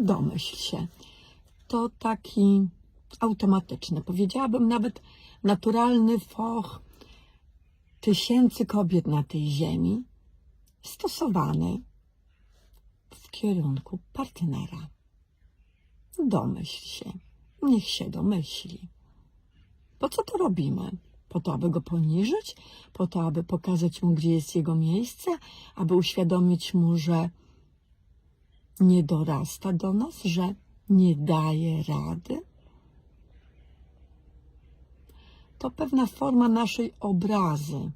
Domyśl się. To taki automatyczny, powiedziałabym nawet naturalny foch tysięcy kobiet na tej ziemi, stosowany w kierunku partnera. Domyśl się, niech się domyśli. Po co to robimy? Po to, aby go poniżyć? Po to, aby pokazać mu, gdzie jest jego miejsce? Aby uświadomić mu, że nie dorasta do nas, że nie daje rady? To pewna forma naszej obrazy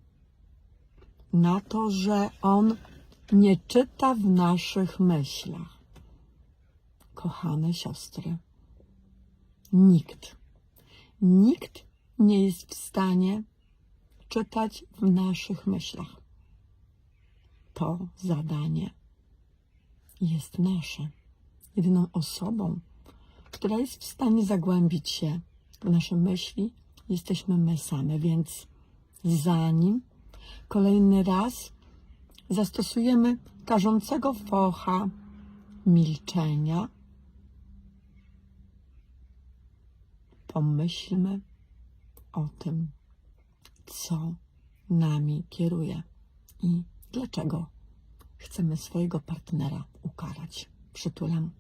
na to, że on nie czyta w naszych myślach. Kochane siostry, nikt, nikt nie jest w stanie czytać w naszych myślach. To zadanie jest nasze. Jedyną osobą, która jest w stanie zagłębić się w nasze myśli, jesteśmy my same, więc zanim kolejny raz zastosujemy karzącego focha milczenia, pomyślmy o tym, co nami kieruje i dlaczego chcemy swojego partnera ukarać. Przytulam.